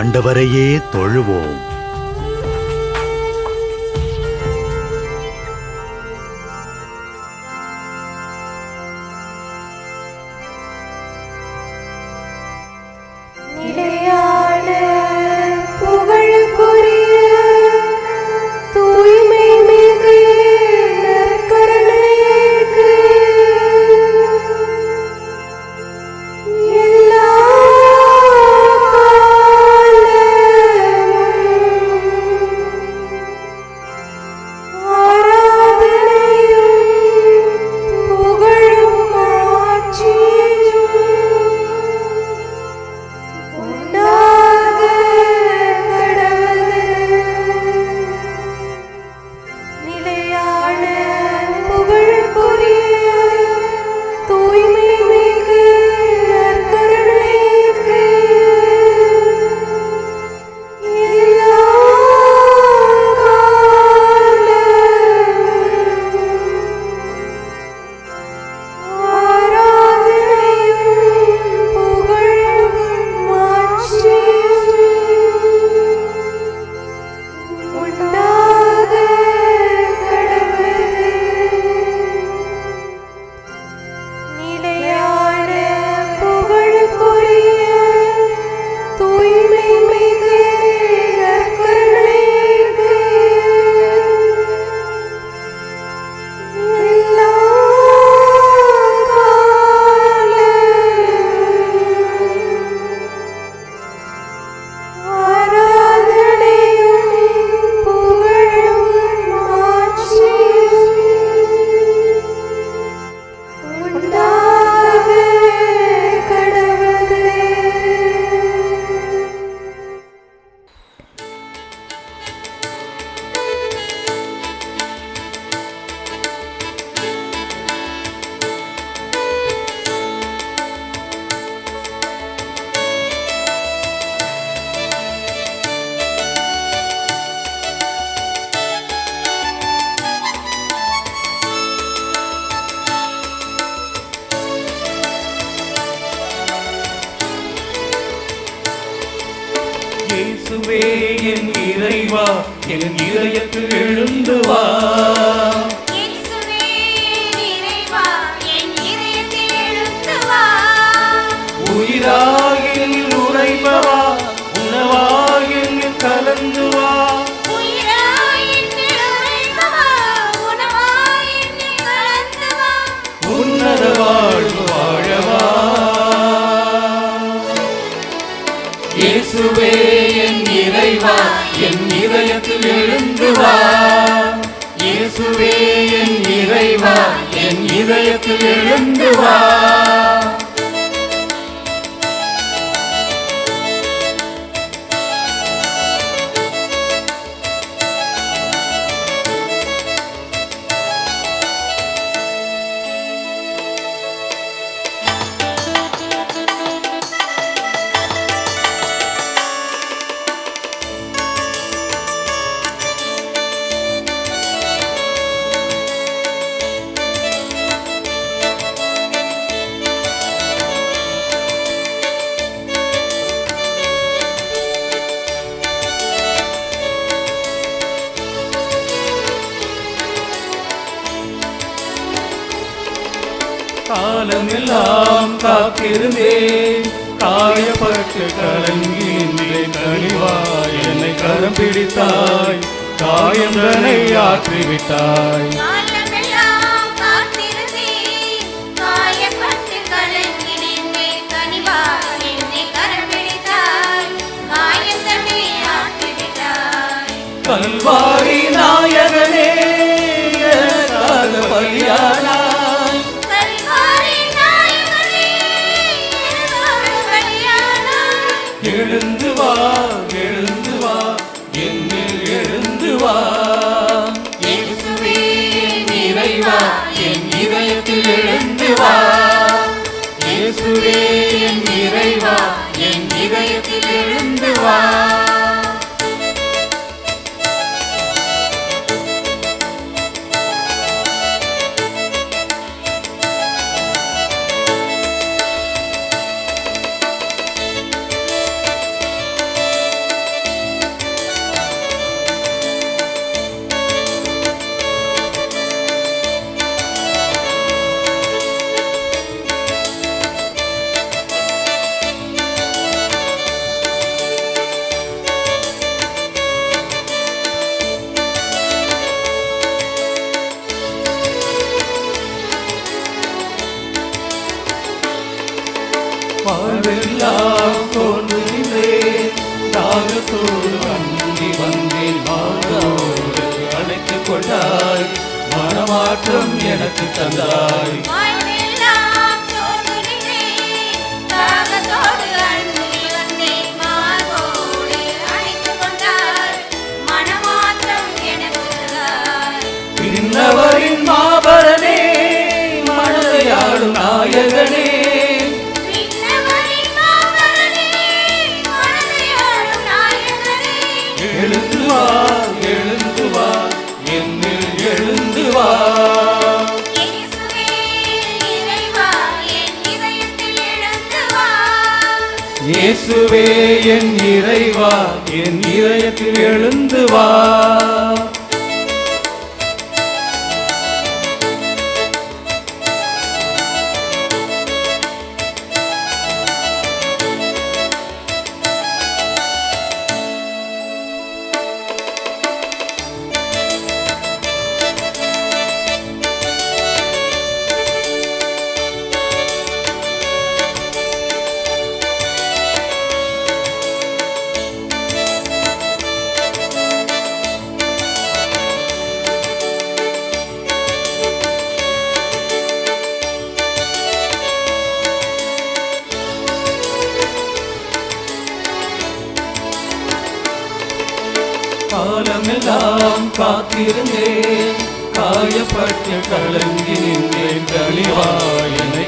ஆண்டவரையே தொழுவோம். இயேசுவே என் இறைவா என் இதயத்தில் எழுந்துவா இதயத்தில் எழுந்து வா காலம் எல்லாம் காத்திருந்தே. காயப்பட்டு கலங்கின்றே கனிவாய். என்னை கரம் பிடித்தாய். காயந்தனை ஆற்றிவிட்டாய். கல்வாரி நாயகனே பலியான எழுந்து வா எழுந்து வா என்னில் எழுந்து வா. இறைவா என் இதயத்தில் எழுந்து வா. இயேசுவே என் இறைவா என் இதயத்தில் எழுந்து இயேசுவே என் இறைவா என் இதயத்தில் எழுந்து வா.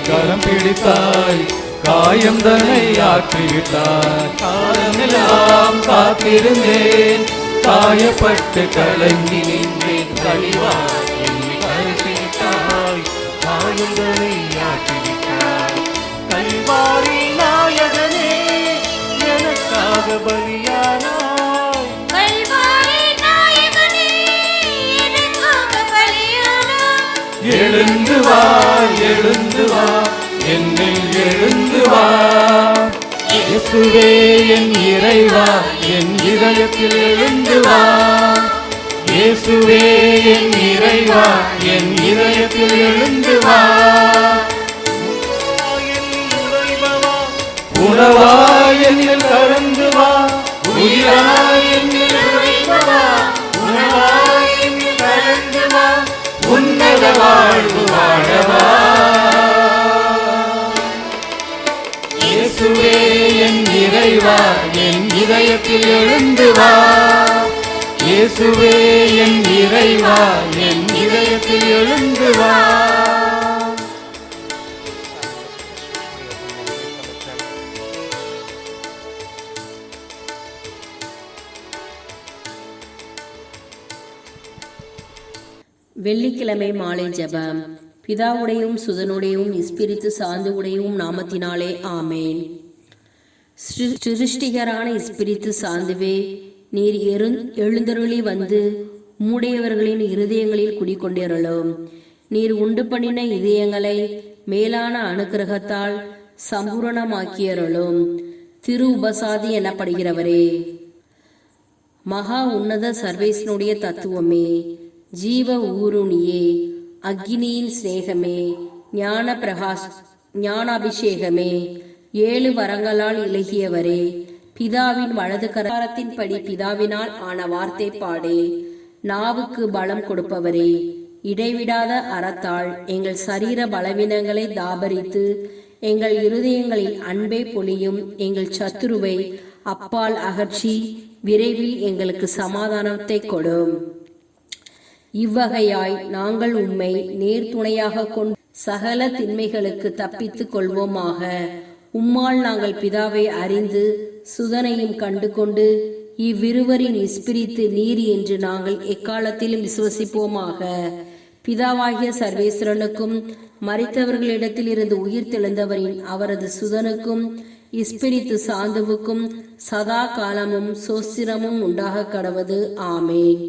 கரம் பிடித்தாய் காயம் தன்னை ஆற்றிவிட்டாய் காலமெல்லாம் காத்திருந்தேன் காயப்பட்டு கலங்கி நின்றேன். கழிவாய் எழுந்து வா எழுந்து வா என்னில் எழுந்து வா. இயேசுவே என் இறைவா என் இதயத்தில் எழுந்து வா. இயேசுவே என் இறைவா என் இதயத்தில் எழுந்து வா. உணவா என்னில் கலந்து வா. உயிராய் என்னில் உறைந்து வாழ்வு வாழவா இயேசுவே என் இறைவா என் இதயத்தில் எழுந்து வா. இயேசுவே என் இறைவா என் இதயத்தில் எழுந்து வா. வெள்ளிக்கிழமை மாலை ஜெபம். பிதாவுடையும் சுதனுடையும் இஸ்பிரித்து சார்ந்து உடையும் நாமத்தினாலே ஆமேன். சிருஷ்டிகரான இஸ்பிரித்து சாந்துவே நீர் எரு எழுந்தருளி வந்து மூடையவர்களின் இருதயங்களில் குடிக்கொண்டிருளும் நீர் உண்டு பண்ணின இதயங்களை மேலான அனுக்கிரகத்தால் சம்பூரணமாக்கியருளும். திரு உபசாதி எனப்படுகிறவரே. மகா உன்னத சர்வேசனுடைய தத்துவமே. ஜீவ ஊருணியே அக்னியின் சிநேகமே ஞான பிரகாஷ் ஞானாபிஷேகமே. ஏழு வரங்களால் இலகியவரே பிதாவின் வலது கரத்தின்படி பிதாவினால் ஆன வார்த்தை பாடே. நாவுக்கு பலம் கொடுப்பவரே இடைவிடாத அறத்தால் எங்கள் சரீர பலவீனங்களை தாபரித்து எங்கள் இருதயங்களில் அன்பே பொழியும் எங்கள் சத்துருவை அப்பால் அகற்றி விரைவில் எங்களுக்கு சமாதானத்தை கொடும். இவ்வகையாய் நாங்கள் உம்மை நேர்துணையாக கொண்டு சகல திண்மைகளுக்கு தப்பித்துக் கொள்வோமாக. உம்மால் நாங்கள் பிதாவை அறிந்து சுதனையும் கண்டு கொண்டு இவ்விருவரின் இஸ்பிரித்து நீர் என்று நாங்கள் எக்காலத்திலும் விசுவசிப்போமாக. பிதாவாகிய சர்வேஸ்வரனுக்கும் மறித்தவர்களிடத்தில் இருந்து உயிர் தெழுந்தவரின் அவரது சுதனுக்கும் இஸ்பிரித்து சாந்துவுக்கும் சதா காலமும் சோஸ்திரமும் உண்டாக கடவது. ஆமேன்.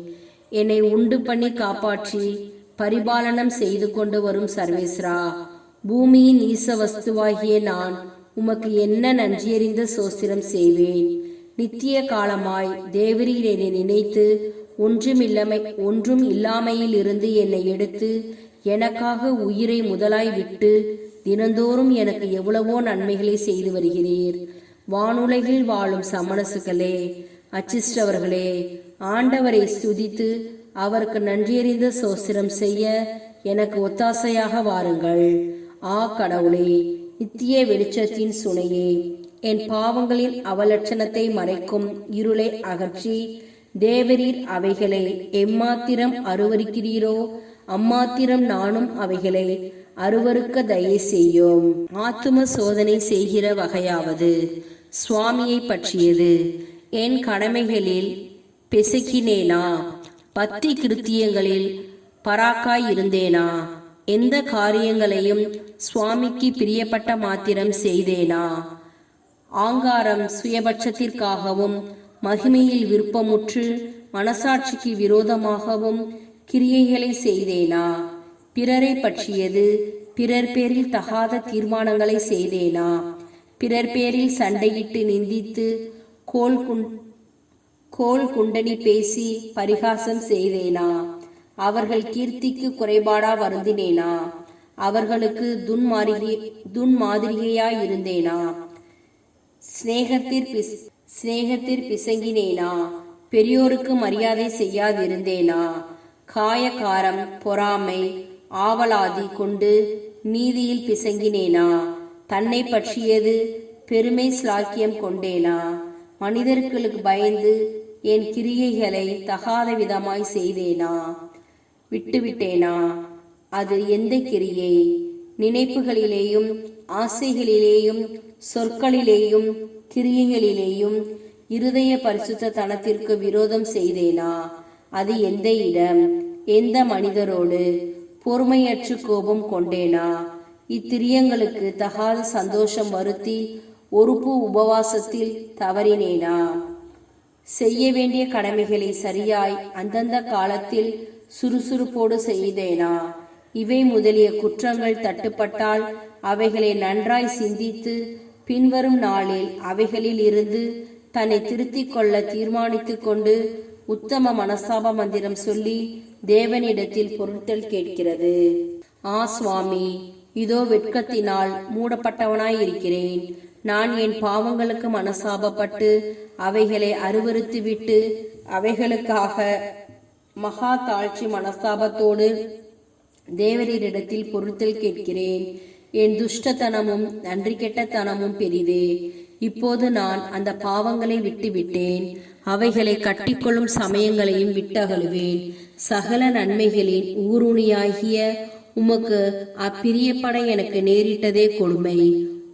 என்னை உண்டு பண்ணி காப்பாற்றி பரிபாலனம் செய்து கொண்டு வரும் சர்வேஸ்ரா. பூமியின் ஈச வஸ்துவாகிய நான் உமக்கு என்ன நன்றியறிந்த சோஸ்திரம் செய்வேன். நித்திய காலமாய் தேவரீர் என்னை நினைத்து ஒன்றுமில்லமை ஒன்றும் இல்லாமையில் இருந்து என்னை எடுத்து எனக்காக உயிரை முதலாய் விட்டு தினந்தோறும் எனக்கு எவ்வளவோ நன்மைகளை செய்து வருகிறீர். வானுலகில் வாழும் சமணசுகளே அச்சிஷ்டவர்களே ஆண்டவரை ஸ்துதித்து அவருக்கு நன்றியறிந்த சோசிரம் செய்ய எனக்கு ஒத்தாசையாக வாருங்கள். ஆ கடவுளே நித்திய வெளிச்சத்தின் சுனையே என் பாவங்களின் அவலட்சணத்தை மறைக்கும் இருளை அகற்றி தேவரீர் அவைகளை எம்மாத்திரம் அருவருக்கிறீரோ அம்மாத்திரம் நானும் அவைகளை அருவருக்க தயை செய்யும். ஆத்தும சோதனை செய்கிற வகையாவது சுவாமியை பற்றியது. என் கடமைகளில் பெசக்கினேனா பக்தி கிருத்தியங்களில் பராக்காய் இருந்தேனா எந்த காரியங்களையும் சுவாமிக்கு பிரியப்பட்ட மாத்திரம் செய்தேனா? ஆங்காரம் சுயபட்சத்திற்காகவும் மகிமையில் விருப்பமுற்று மனசாட்சிக்கு விரோதமாகவும் கிரியைகளை செய்தேனா? பிறரை பற்றியது பிறர் பேரில் தகாத தீர்மானங்களை செய்தேனா? பிறர் பேரில் சண்டையிட்டு நிந்தித்து கோல் குண் கோல் குண்டனி பேசி பரிகாசம் செய்தேனா? அவர்கள் கீர்த்திக்கு குறைபாடா வருந்தினேனா? அவர்களுக்கு துன்மாரிகை துன்மாதிரிகையாய் இருந்தேனா? சிநேகத்திற் பிஸ் சிநேகத்திற் பிசங்கினேனா? பெரியோருக்கு மரியாதை செய்யாதிருந்தேனா? காயக்காரம் பொறாமை ஆவலாதி கொண்டு நீதியில் பிசங்கினேனா? தன்னை பற்றியது பெருமை ஸ்லாக்கியம் கொண்டேனா? மனிதர்களுக்கு பயந்து என் கிரியைகளை தகாத விதமாய் செய்தேனா? விட்டுவிட்டேனா? அது எந்த கிரியை? நினைப்புகளிலேயும் ஆசைகளிலேயும் சொற்களிலேயும் கிரியைகளிலேயும் இருதய பரிசுத்த தனத்திற்கு விரோதம் செய்தேனா? அது எந்த இடம்? எந்த மனிதரோடு பொறுமையற்று கோபம் கொண்டேனா? இத்திரியங்களுக்கு தகாத சந்தோஷம் வருத்தி ஒருப்பு உபவாசத்தில் தவறினேனா? செய்ய வேண்டிய கடமைகளை சரியாய் அந்தந்த காலத்தில் சுறுசுறுப்போடு செய்தேனா? இவை முதலிய குற்றங்கள் தட்டுப்பட்டால் அவைகளை நன்றாய் சிந்தித்து பின்வரும் நாளில் அவைகளில் இருந்து தன்னை திருத்திக் கொள்ள தீர்மானித்துக் கொண்டு உத்தம மனசாப மந்திரம் சொல்லி தேவனிடத்தில் பொருட்கள் கேட்கிறது. ஆ சுவாமி இதோ வெட்கத்தினால் மூடப்பட்டவனாய் இருக்கிறேன். நான் என் பாவங்களுக்கு மனசாபப்பட்டு அவைகளை அருவறுத்து விட்டு அவைகளுக்காக மகா தாழ்ச்சி மனஸ்தாபத்தோடு தேவரீரிடத்தில் பொருத்தல் கேட்கிறேன். என் துஷ்டத்தனமும் நன்றி கெட்டத்தனமும் பெரிதே. இப்போது நான் அந்த பாவங்களை விட்டுவிட்டேன். அவைகளை கட்டிக்கொள்ளும் சமயங்களையும் விட்டகழுவேன் சகல நன்மைகளின் ஊருணியாகிய உமக்கு அப்பிரியப்பட எனக்கு நேரிட்டதே கொடுமை.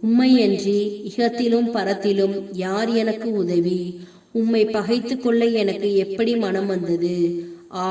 உம்மையன்றி இகத்திலும் பரத்திலும் யார் எனக்கு உதவி? உம்மை பகைத்து கொள்ள எனக்கு எப்படி மனம் வந்தது? ஆ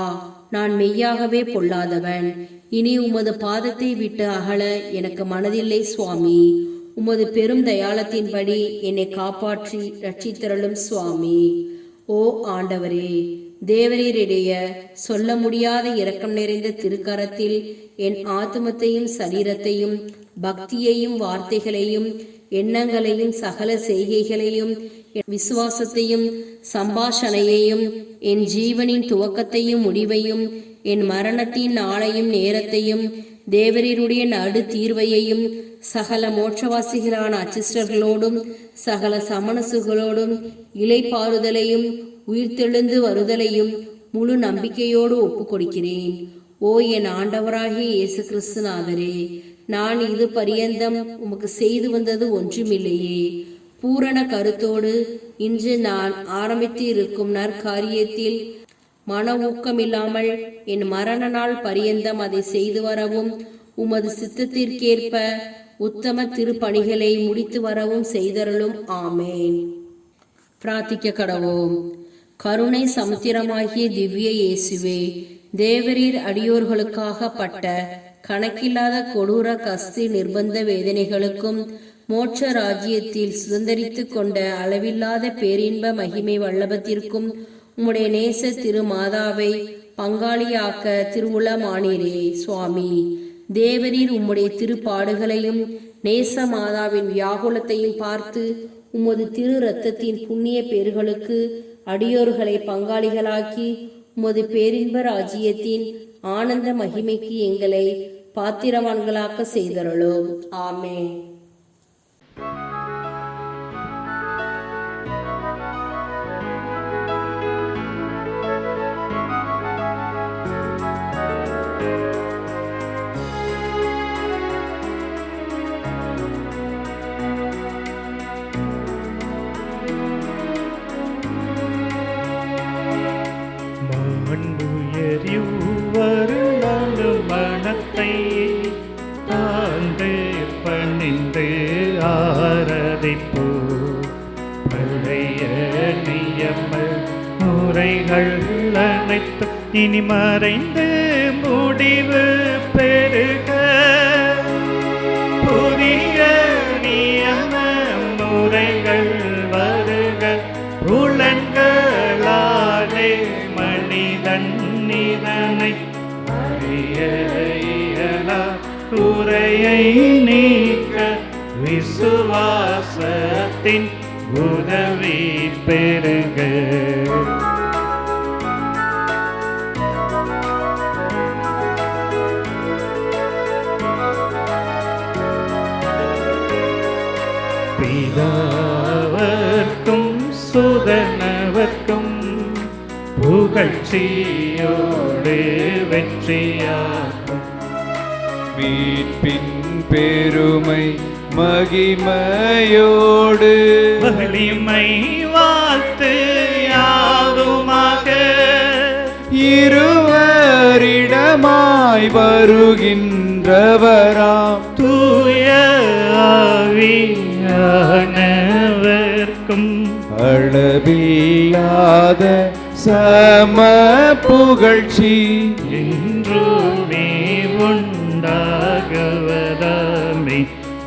நான் மெய்யாகவே பொல்லாதவன். இனி உமது பாதத்தை விட்டு அகல எனக்கு மனதில்லை சுவாமி. உமது பெரும் தயாளத்தின்படி என்னை காப்பாற்றி ரட்சித்தருளும் சுவாமி. ஓ ஆண்டவரே தேவரீரிடைய சொல்ல முடியாத இரக்கம் நிறைந்த திருக்கரத்தில் என் ஆத்துமத்தையும் சரீரத்தையும் பக்தியையும் வார்த்தைகளையும் எண்ணங்களையும் சகல செய்கைகளையும் என் விசுவாசத்தையும் சம்பாஷணையையும் என் ஜீவனின் துவக்கத்தையும் முடிவையும் என் மரணத்தின் நாளையும் நேரத்தையும் தேவரீருடைய நடு தீர்வையையும் சகல மோட்சவாசிகளான அச்சிஸ்டர்களோடும் சகல சமணசுகளோடும் இலைப்பாறுதலையும் உயிர்த்தெழுந்து வருதலையும் முழு நம்பிக்கையோடு ஒப்புக்கொடுக்கிறேன். ஓ என் ஆண்டவராகிய இயேசு கிறிஸ்துநாதரே நான் இது பரியந்தம் உமக்கு செய்து வந்தது ஒன்றுமில்லையே. பூரண கருத்தோடு இன்று நான் ஆரம்பித்து இருக்கும் நற்காரியத்தில் மன ஊக்கமில்லாமல் என் மரண நாள் பரியந்தம் அதை செய்து வரவும் உமது சித்தத்திற்கேற்ப உத்தம திருப்பணிகளை முடித்து வரவும் செய்தருளும். ஆமேன். பிரார்த்திக்க கடவோம். கருணை சமுத்திரமாகிய திவ்ய இயேசுவே தேவரீர் அடியோர்களுக்காக பட்ட கணக்கில்லாத கொடூர கஸ்தி நிர்பந்த வேதனைகளுக்கும் மோட்ச ராஜ்யத்தில் சுதந்திரித்து கொண்ட அளவில்லாத பேரின்ப மகிமை வல்லபத்திற்கும் உம்முடைய நேச திருமாதாவை பங்காளியாக்க திருவுளமானீரே சுவாமி. தேவரீர் உம்முடைய திருப்பாடுகளையும் நேச மாதாவின் வியாகுலத்தையும் பார்த்து உமது திரு ரத்தத்தின் புண்ணிய பேர்களுக்கு அடியோர்களை பங்காளிகளாக்கி உமது பேரின்ப ராஜ்யத்தின் ஆனந்த மகிமைக்கு எங்களை பாத்திரவான்களாக்க செய்தருளும். ஆமே ஆரதிப்போ பழைய நியம முறைகள் அனைத்து இனி மறைந்து முடிவு பெருக புதிய நியம முறைகள் வருக. புலன்களாலே மனிதன் நிதனை அறிய இயலா குறையை நீக்க விசுவாசத்தின் உதவி பெருக பிதாவர்க்கும் சுதனவர்க்கும் புகழ்ச்சியோடு வெற்றியாகும். மீட்பின் பெருமை மகிமையோடு. வலிமை வாழ்த்து யாவுமாக இருவரிடமாய் வருகின்றவராம். தூய ஆவியானவர்க்கும். அளவில்லாத சம புகழ்ச்சி என்றுமே உண்டாகவதாமே.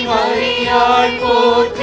அன்னை மரியாள் போற்றி